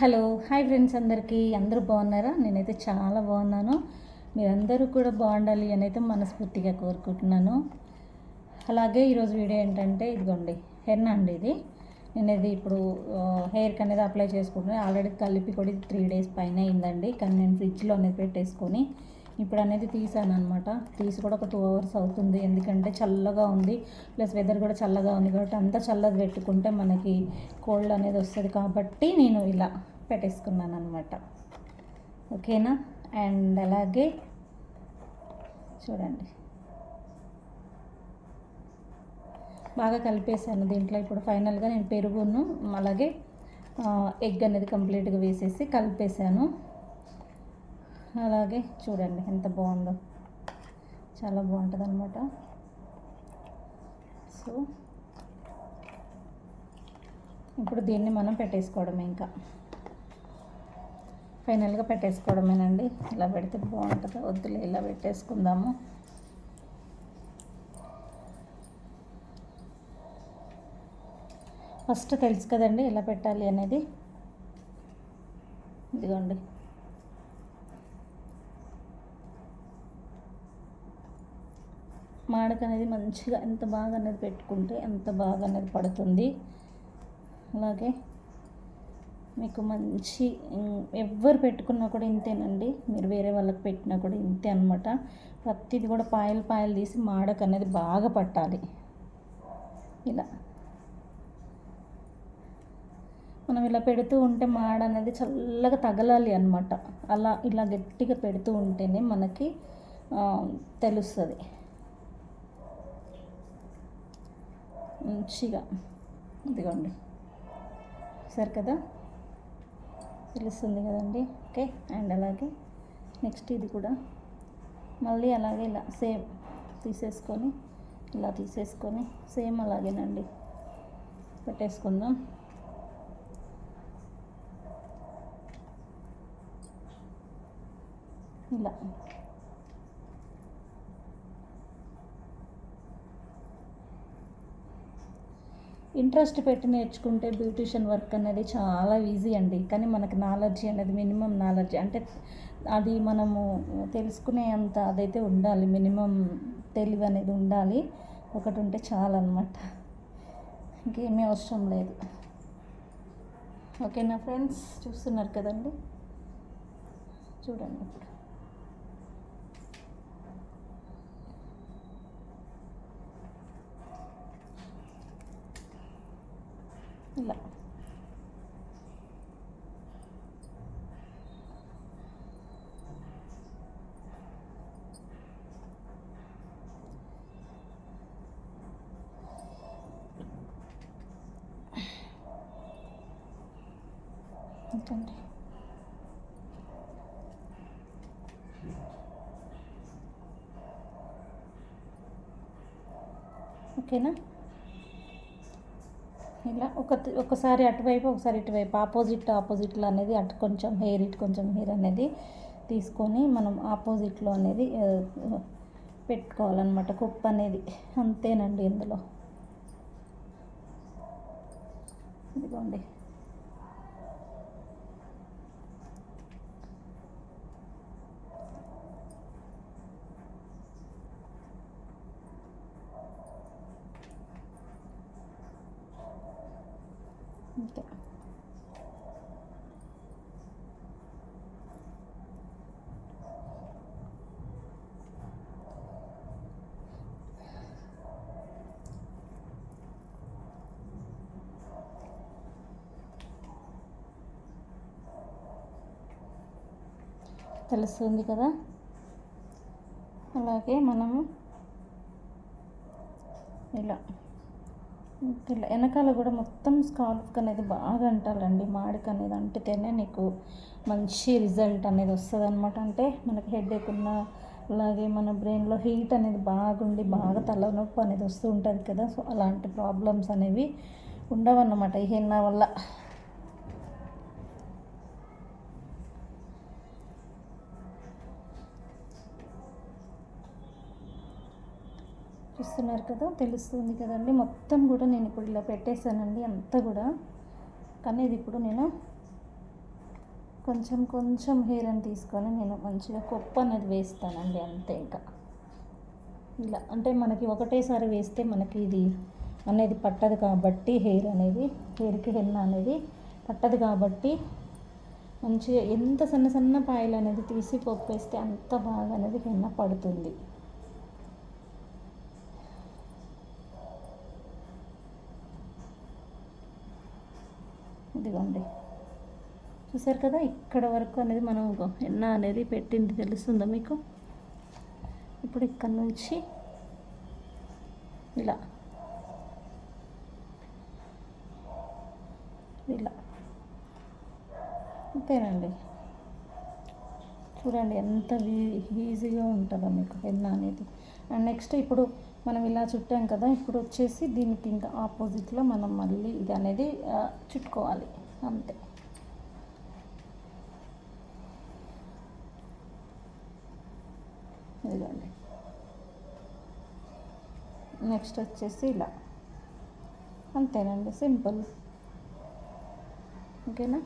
Hello hi friends అందరికీ. అందరూ బాగున్నారా? నేనైతే చాలా బాగున్నాను. మీరందరూ కూడా బాగుండాలి అని అయితే మనస్ఫూర్తిగా కోరుకుంటున్నాను. అలాగే ఈరోజు వీడియో ఏంటంటే ఇదిగోండి హెన్న అండి ఇది. నేను ఇది ఇప్పుడు హెయిర్కి అనేది అప్లై చేసుకుంటున్నాను. ఆల్రెడీ కలిపి కూడా త్రీ డేస్ పైన అయిందండి. కానీ నేను ఫ్రిడ్జ్లో అనేది పెట్టేసుకొని ఇప్పుడు అనేది తీసాను అనమాట తీసి కూడా ఒక టూ అవర్స్ అవుతుంది. ఎందుకంటే చల్లగా ఉంది. ప్లస్ వెదర్ కూడా చల్లగా ఉంది కాబట్టి అంతా చల్లది పెట్టుకుంటే మనకి కోల్డ్ అనేది వస్తుంది. కాబట్టి నేను ఇలా పెట్టేసుకున్నాను అనమాట ఓకేనా? అండ్ అలాగే చూడండి. బాగా కలిపేసాను దీంట్లో. ఇప్పుడు ఫైనల్గా నేను పెరుగును అలాగే ఎగ్ అనేది కంప్లీట్గా వేసేసి కలిపేసాను అలాగే చూడండి ఎంత బాగుందో. చాలా బాగుంటుంది అనమాట సో ఇప్పుడు దీన్ని మనం పెట్టేసుకోవడమే ఇంకా. ఫైనల్గా పెట్టేసుకోవడమేనండి. ఇలా పెడితే బాగుంటుంది. వద్దులే ఇలా పెట్టేసుకుందాము. ఫస్ట్ తెలుసు కదండి ఎలా పెట్టాలి అనేది. ఇదిగోండి. మాడక అనేది మంచిగా ఎంత బాగా అనేది పెట్టుకుంటే ఎంత బాగా అనేది పడుతుంది. అలాగే మీకు మంచి ఎవ్వరు పెట్టుకున్నా కూడా ఇంతేనండి. మీరు వేరే వాళ్ళకి పెట్టినా కూడా ఇంతే అనమాట ప్రతిది కూడా పాయలు పాయలు తీసి మాడక అనేది బాగా పట్టాలి. ఇలా. మనం ఇలా పెడుతూ ఉంటే మాడ అనేది చల్లగా తగలాలి అనమాట అలా ఇలా గట్టిగా పెడుతూ ఉంటేనే మనకి తెలుస్తుంది. మంచిగా ఇదిగోండి. సరే కదా? తెలుస్తుంది కదండి. ఓకే అండ్ అలాగే నెక్స్ట్ ఇది కూడా. మళ్ళీ అలాగే ఇలా సేమ్ తీసేసుకొని ఇలా తీసేసుకొని సేమ్ అలాగేనండి. పెట్టేసుకుందాం. ఇలా. ఇంట్రెస్ట్ పెట్టి నేర్చుకుంటే బ్యూటిషియన్ వర్క్ అనేది చాలా ఈజీ అండి. కానీ మనకు నాలెడ్జ్ అనేది మినిమం నాలెడ్జ్ అంటే అది మనము తెలుసుకునే అంత అదైతే ఉండాలి మినిమం తెలివి అనేది ఉండాలి. ఒకటి ఉంటే చాలన్నమాట. ఇంకేమీ అవసరం లేదు. ఓకేనా ఫ్రెండ్స్? చూస్తున్నారు కదండి? చూడండి ఇప్పుడు. ఇలా ఏంటండి ఓకేనా ఇలా ఒక ఒకసారి అటువైపు ఒకసారి ఇటువైపు ఆపోజిట్ ఆపోజిట్లో అనేది అటు కొంచెం హెయిర్ ఇటు కొంచెం హెయిర్ అనేది తీసుకొని మనం ఆపోజిట్లో అనేది పెట్టుకోవాలన్నమాట. కుప్ప అనేది అంతేనండి ఇందులో. ఇదిగోండి అంతే తెలుస్తుంది కదా. అలాగే మనము ఇలా ఇలా వెనకాల కూడా మొత్తం స్కాల్ఫ్ అనేది బాగా అంటాలండి. మాడికి అనేది అంటితేనే నీకు మంచి రిజల్ట్ అనేది వస్తుంది అనమాట అంటే మనకి హెడ్ ఉన్న అలాగే మన బ్రెయిన్లో హీట్ అనేది బాగుండి బాగా తలనొప్పి అనేది వస్తూ ఉంటుంది కదా. సో అలాంటి ప్రాబ్లమ్స్ అనేవి ఉండవన్నమాట. ఈ హెన్న వల్ల చూస్తున్నారు కదా తెలుస్తుంది కదండి. మొత్తం కూడా నేను ఇప్పుడు ఇలా పెట్టేశానండి అంతా కూడా. కానీ ఇది ఇప్పుడు నేను కొంచెం కొంచెం హెయిర్ అని తీసుకొని నేను మంచిగా కొప్ప అనేది వేస్తానండి అంతే ఇంకా. ఇలా అంటే మనకి ఒకటేసారి వేస్తే మనకి ఇది అనేది పట్టదు కాబట్టి హెయిర్ అనేది హెయిర్కి హెన్న అనేది పట్టదు కాబట్టి మంచిగా ఎంత సన్న సన్న పాయలు అనేది తీసి పప్పు వేస్తే అంత బాగా అనేది హెన్న పడుతుంది. ఇదిగోండి. చూసారు కదా ఇక్కడ వరకు అనేది మనం ఎన్న అనేది పెట్టింది తెలుస్తుందా మీకు? ఇప్పుడు ఇక్కడ నుంచి ఇలా. ఇలా. అంతేనండి. చూడండి ఎంత ఈజీగా ఉంటుందో మీకు ఎన్న అనేది. అండ్ నెక్స్ట్ ఇప్పుడు మనం ఇలా చుట్టాం కదా ఇప్పుడు వచ్చేసి దీనికి ఇంకా ఆపోజిట్లో మనం మళ్ళీ ఇది అనేది చుట్టుకోవాలి. అంతే. ఇదిగోండి. నెక్స్ట్ వచ్చేసి ఇలా. అంతేనండి సింపుల్. ఓకేనా?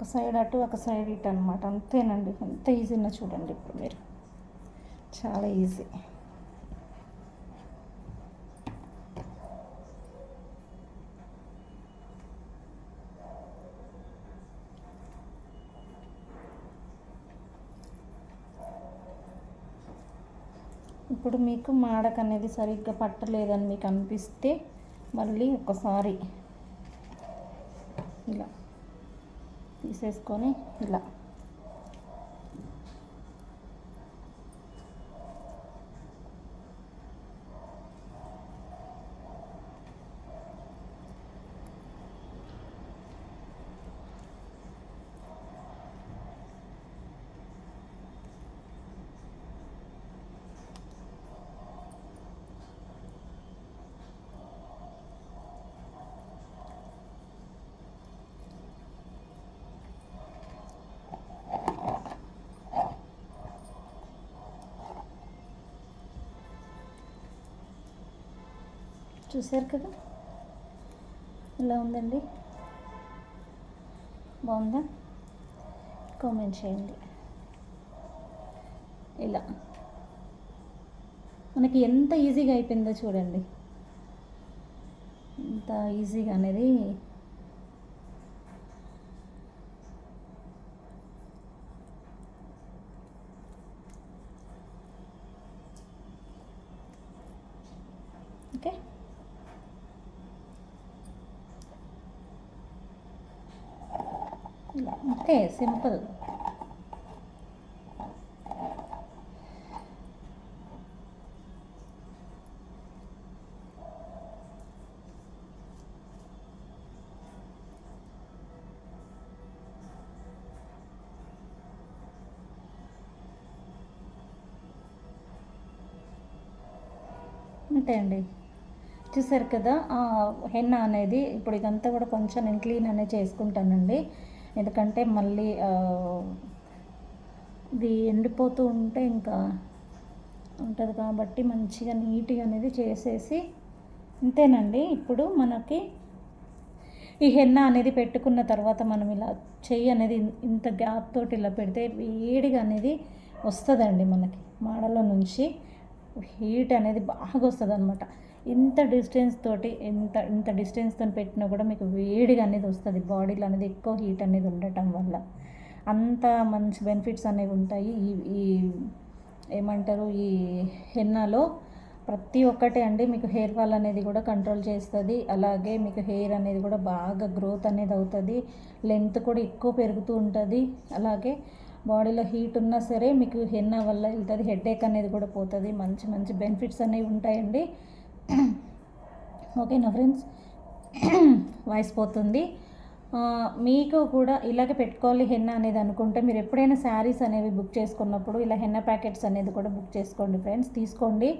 ఒక సైడ్ అటు ఒక సైడ్ ఇటు అనమాట అంతేనండి. ఎంత ఈజీనో చూడండి ఇప్పుడు మీరు. చాలా ఈజీ. ఇప్పుడు మీకు మాడక అనేది సరిగ్గా పట్టలేదని మీకు అనిపిస్తే మళ్ళీ ఒకసారి తీసేసుకొని ఇలా చూసారు కదా? ఇలా ఉందండి? బాగుందా? కామెంట్ చేయండి. ఇలా. మనకి ఎంత ఈజీగా అయిపోయిందో చూడండి. ఎంత ఈజీగా అనేది ఓకే అంతే సింపుల్. అంతే అండి చూసారు కదా హెన్న అనేది ఇప్పుడు ఇదంతా కూడా కొంచెం నేను క్లీన్ అనేది చేసుకుంటానండి. ఎందుకంటే మళ్ళీ ఇది ఎండిపోతూ ఉంటే ఇంకా ఉంటుంది కాబట్టి మంచిగా నీట్గా అనేది చేసేసి అంతేనండి ఇప్పుడు మనకి ఈ హెన్న అనేది పెట్టుకున్న తర్వాత మనం ఇలా చెయ్యి అనేది ఇంత గ్యాప్ తోటి ఇలా పెడితే వేడిగా అనేది వస్తుందండి మనకి మాడలో నుంచి. హీట్ అనేది బాగా వస్తుంది అనమాట ఇంత డిస్టెన్స్ తోటి ఎంత ఇంత డిస్టెన్స్తో పెట్టినా కూడా మీకు వేడిగా అనేది వస్తుంది. బాడీలో అనేది ఎక్కువ హీట్ అనేది ఉండటం వల్ల. అంత మంచి బెనిఫిట్స్ అనేవి ఉంటాయి. ఈ ఈ ఏమంటారు? ఈ హెన్నాలో ప్రతి ఒక్కటే అండి. మీకు హెయిర్ ఫాల్ అనేది కూడా కంట్రోల్ చేస్తుంది. అలాగే మీకు హెయిర్ అనేది కూడా బాగా గ్రోత్ అనేది అవుతుంది. లెంత్ కూడా ఎక్కువ పెరుగుతూ ఉంటుంది. అలాగే బాడీలో హీట్ ఉన్నా సరే మీకు హెన్న వల్ల వెళ్తుంది. హెడేక్ అనేది కూడా పోతుంది. మంచి మంచి బెనిఫిట్స్ అనేవి ఉంటాయండి. ఓకేనా ఫ్రెండ్స్ వాయిస్ పోతుంది. మీకు కూడా ఇలాగే పెట్టుకోవాలి హెన్న అనేది అనుకుంటే మీరు ఎప్పుడైనా శారీస్ అనేవి బుక్ చేసుకున్నప్పుడు ఇలా హెన్న ప్యాకెట్స్ అనేది కూడా బుక్ చేసుకోండి ఫ్రెండ్స్. తీసుకోండి.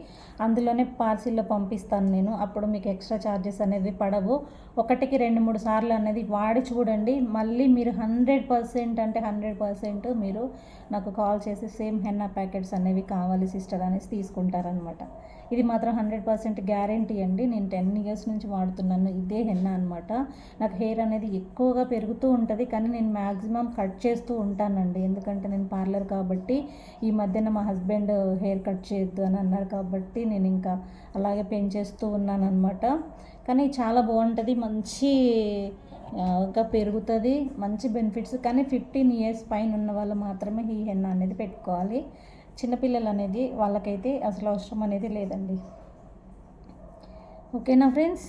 అందులోనే పార్సిల్లో పంపిస్తాను నేను. అప్పుడు మీకు ఎక్స్ట్రా ఛార్జెస్ అనేవి పడవు. ఒకటికి రెండు మూడు సార్లు అనేది వాడి చూడండి. మళ్ళీ మీరు హండ్రెడ్ పర్సెంట్ అంటే హండ్రెడ్ పర్సెంట్ మీరు నాకు కాల్ చేసి సేమ్ హెన్న ప్యాకెట్స్ అనేవి కావాలి సిస్టర్ అనేసి తీసుకుంటారనమాట ఇది మాత్రం హండ్రెడ్ పర్సెంట్ గ్యారంటీ అండి. నేను టెన్ ఇయర్స్ నుంచి వాడుతున్నాను ఇదే హెన్న అనమాట నాకు హెయిర్ అనేది ఎక్కువగా పెరుగుతూ ఉంటుంది కానీ నేను మ్యాక్సిమం కట్ చేస్తూ ఉంటానండి. ఎందుకంటే నేను పార్లర్ కాబట్టి ఈ మధ్యన మా హస్బెండ్ హెయిర్ కట్ చేయొద్దు అని అన్నారు కాబట్టి నేను ఇంకా అలాగే పెంచేస్తూ ఉన్నాను అనమాట కానీ చాలా బాగుంటుంది. మంచి ఇంకా పెరుగుతుంది. మంచి బెనిఫిట్స్ కానీ ఫిఫ్టీన్ ఇయర్స్ పైన ఉన్న వాళ్ళు మాత్రమే ఈ హెన్న అనేది పెట్టుకోవాలి. చిన్నపిల్లలు అనేది వాళ్ళకైతే అసలు అవసరం అనేది లేదండి. ఓకేనా ఫ్రెండ్స్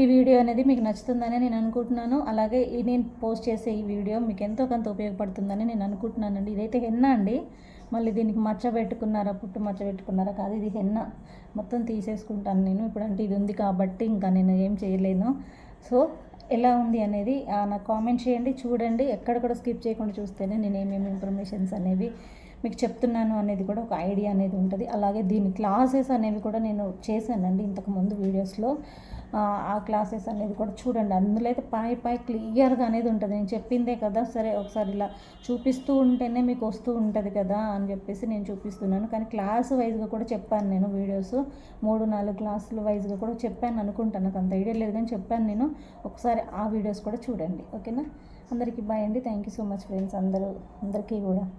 ఈ వీడియో అనేది మీకు నచ్చుతుందని నేను అనుకుంటున్నాను. అలాగే ఈ నేను పోస్ట్ చేసే ఈ వీడియో మీకు ఎంతో కొంత ఉపయోగపడుతుందని నేను అనుకుంటున్నానండి. ఇదైతే హెన్న అండి. మళ్ళీ దీనికి మచ్చ పెట్టుకున్నారా పుట్టు మచ్చ పెట్టుకున్నారా కాదు ఇది హెన్న. మొత్తం తీసేసుకుంటాను నేను. ఇప్పుడు అంటే ఇది ఉంది కాబట్టి ఇంకా నేను ఏం చేయలేను. సో ఎలా ఉంది అనేది నాకు కామెంట్ చేయండి. చూడండి. ఎక్కడ కూడా స్కిప్ చేయకుండా చూస్తేనే నేను ఏమేమి ఇన్ఫర్మేషన్స్ అనేవి మీకు చెప్తున్నాను అనేది కూడా ఒక ఐడియా అనేది ఉంటుంది. అలాగే దీని క్లాసెస్ అనేవి కూడా నేను చేశానండి ఇంతకుముందు వీడియోస్లో. ఆ, క్లాసెస్ అనేది కూడా చూడండి. అందులో అయితే పై పై క్లియర్గా అనేది ఉంటుంది. నేను చెప్పిందే కదా సరే ఒకసారి ఇలా చూపిస్తూ ఉంటేనే మీకు వస్తూ ఉంటుంది కదా అని చెప్పేసి నేను చూపిస్తున్నాను. కానీ క్లాస్ వైజ్గా కూడా చెప్పాను నేను వీడియోస్. మూడు నాలుగు క్లాసులు వైజ్గా కూడా చెప్పాను అనుకుంటాను నాకు అంత ఐడియా లేదు కానీ చెప్పాను నేను. ఒకసారి ఆ వీడియోస్ కూడా చూడండి. ఓకేనా? అందరికీ బాయ్ అండి. Thank you so much friends అందరూ. అందరికీ కూడా.